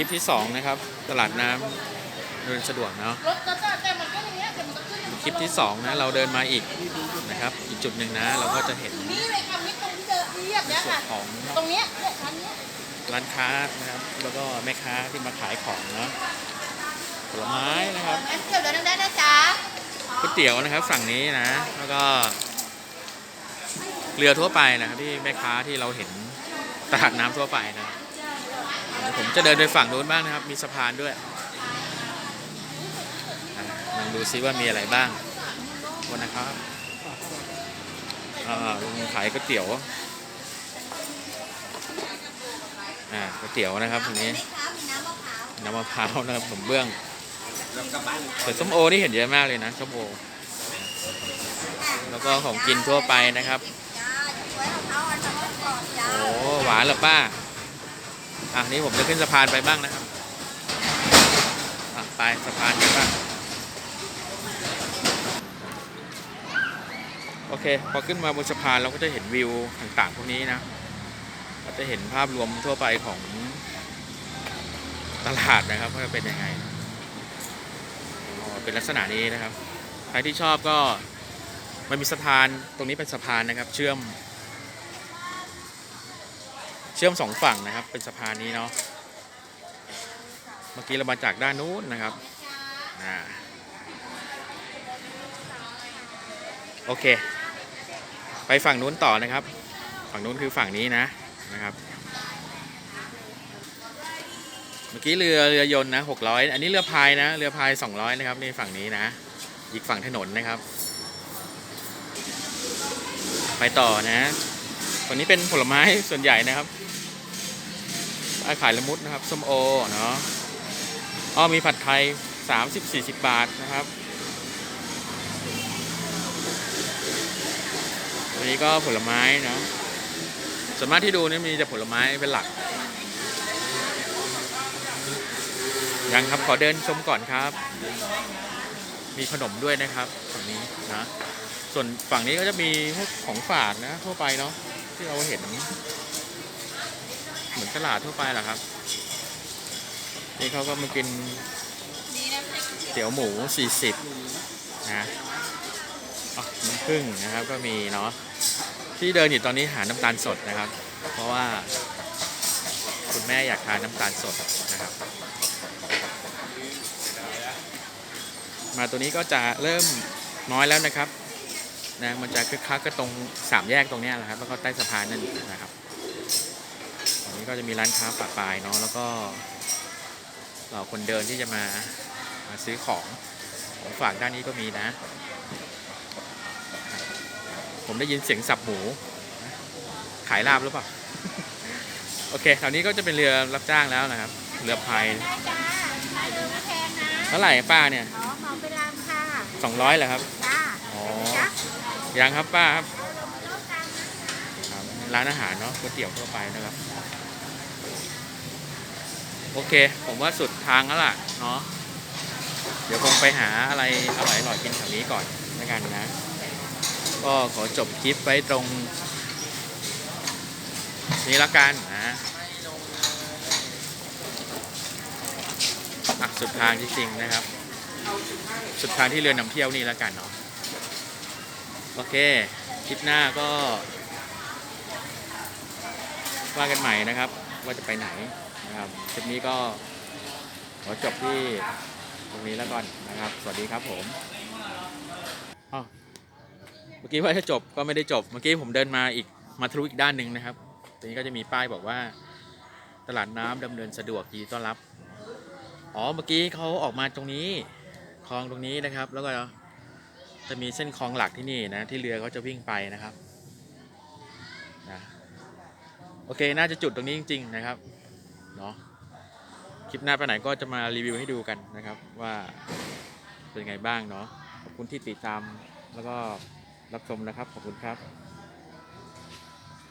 ลิปที่สองนะครับ ตลาดน้ำเดินสะดวกเนาะรถจะแต่มันก็อย่างเงี้ยแต่มันก็ขึ้นคลิปที่สองนะ เราเดินมาอีกนะครับ อีกจุดหนึ่งนะ เราก็จะเห็นนี่เลยค่ะนี่ตรงที่เดินเรียบเนี่ยส่วนค่ะของตรงเนี้ยเนี่ยชั้นเนี้ยร้านค้านะครับ แล้วก็แม่ค้าที่มาขายของเนาะผลไม้นะครับเดียวเดินได้นะจ๊ะก๋วยเตี๋ยวนะครับฝั่งนี้นะ แล้วก็ เรือทั่วไปนะครับที่แม่ค้าที่เราเห็นตลาดน้ำทั่วไปนะ ผมจะเดินไปฝั่งนู้นบ้างนะครับ มีสะพานด้วยอะลองดูซิว่ามีอะไรบ้างวันนะครับอ่าลุงขายก๋วยเตี๋ยวอ่าก๋วยเตี๋ยวนะครับตรงนี้มีน้ำมะพร้าวน้ำมะพร้าวนะครับผมเบื้องแต่ส้มโอนี่เห็นเยอะมากเลยนะส้มโอ แล้วก็ของกินทั่วไปนะครับจ้าไว้มะพร้าวอันนั้นกรอบจ้าโอ้หวานเหรอป้า อะนี่ผมจะขึ้นสะพานไปบ้างนะครับอะไปสะพานกันบ้างโอเค พอขึ้นมาบนสะพานเราก็จะเห็นวิวต่างๆพวกนี้นะเราจะเห็นภาพรวมทั่วไปของตลาดนะครับว่าเป็นยังไงเป็นลักษณะนี้นะครับ ใครที่ชอบก็มันมีสะพานตรงนี้เป็นสะพานนะครับ เชื่อม ชื่อมสองฝั่งนะครับ เป็นสะพานนี้เนาะเมื่อกี้เรามาจากด้านนู้นนะครับโอเค ไปฝั่งนู้นต่อนะครับ ฝั่งนู้นคือฝั่งนี้นะนะครับ เมื่อกี้เรือเรือยนต์นะหกร้อยอันนี้เรือพายนะเรือพายสองร้อยนะครับนี่ฝั่งนี้นะอีกฝั่งถนนนะครับ ไปต่อนะฝั่งนี้เป็นผลไม้ส่วนใหญ่นะครับ ขายละมุดนะครับส้มโอเนาะอ้อมีผัดไทย30 40บาทนะครับอันนี้ก็ผลไม้เนาะส่วนมากที่ดูนี่มีแต่ผลไม้เป็นหลักยังครับขอเดินชมก่อนครับ มีขนมด้วยนะครับฝั่งนี้นะส่วนฝั่งนี้ก็จะมีพวกของฝากนะทั่วไปเนาะที่เราเห็น เหมือนตลาดทั่วไปแหละครับ นี่เขาก็มากินเตี๋ยวหมู 40 นะน้ำผึ้งนะครับก็มีเนาะที่เดินอยู่ตอนนี้หาน้ำตาลสดนะครับ เพราะว่า คุณแม่อยากทานน้ำตาลสดนะครับ มาตัวนี้ก็จะเริ่มน้อยแล้วนะครับนะมันจะคึกคักก็ตรงสามแยกตรงนี้แหละครับ แล้วก็ใต้สะพานนั่นนะครับ นนี้ก็จะมีร้านค้าปะปายเนาะแล้วก็เราคนเดินที่จะมามาซื้อของของฝากด้านนี้ก็มีนะ ผมได้ยินเสียงสับหมู ขายลาบหรือเปล่า โอเคแถวนี้ก็จะเป็นเรือรับจ้างแล้วนะครับ เรือพายได้จ้าขายเดินมาแพงนะเท่าไหร่ป้าเนี่ยอ๋อเหมาไปรามค่ะสองร้อยเหรอครับจ้าอ๋อจ้ายังครับป้าครับเอาลงมาโลกกลางนะครับร้านอาหารเนาะก๋วยเตี๋ยวทั่วไปนะครับ โอเค ผมว่าสุดทางแล้วล่ะเนาะเดี๋ยวคงไปหาอะไรอร่อยอร่อยๆกินแถวนี้ก่อนแล้วกันนะ ก็ขอจบคลิปไว้ตรงนี้ละกันนะอะสุดทางจริงๆนะครับ สุดทางที่เรือนำเที่ยวนี่แล้วกันเนาะโอเค คลิปหน้าก็ว่ากันใหม่นะครับ ว่าจะไปไหน นะครับคลิปนี้ก็ขอจบที่ตรงนี้แล้วก่อนนะครับ สวัสดีครับผมอ้าวเมื่อกี้ว่าจะจบก็ไม่ได้จบ เมื่อกี้ผมเดินมาอีกมาทะลุอีกด้านหนึ่งนะครับตรงนี้ก็จะมีป้ายบอกว่าตลาดน้ำดำเนินสะดวกยินดีต้อนรับ อ๋อ เมื่อกี้เขาออกมาตรงนี้คลองตรงนี้นะครับ แล้วก็จะมีเส้นคลองหลักที่นี่นะที่เรือเขาจะวิ่งไปนะครับนะโอเค น่าจะจุดตรงนี้จริง ๆ นะครับ เนาะคลิปหน้าไปไหนก็จะมารีวิวให้ดูกันนะครับ ว่าเป็นไงบ้างเนาะขอบคุณที่ติดตามแล้วก็รับชมนะครับ ขอบคุณครับ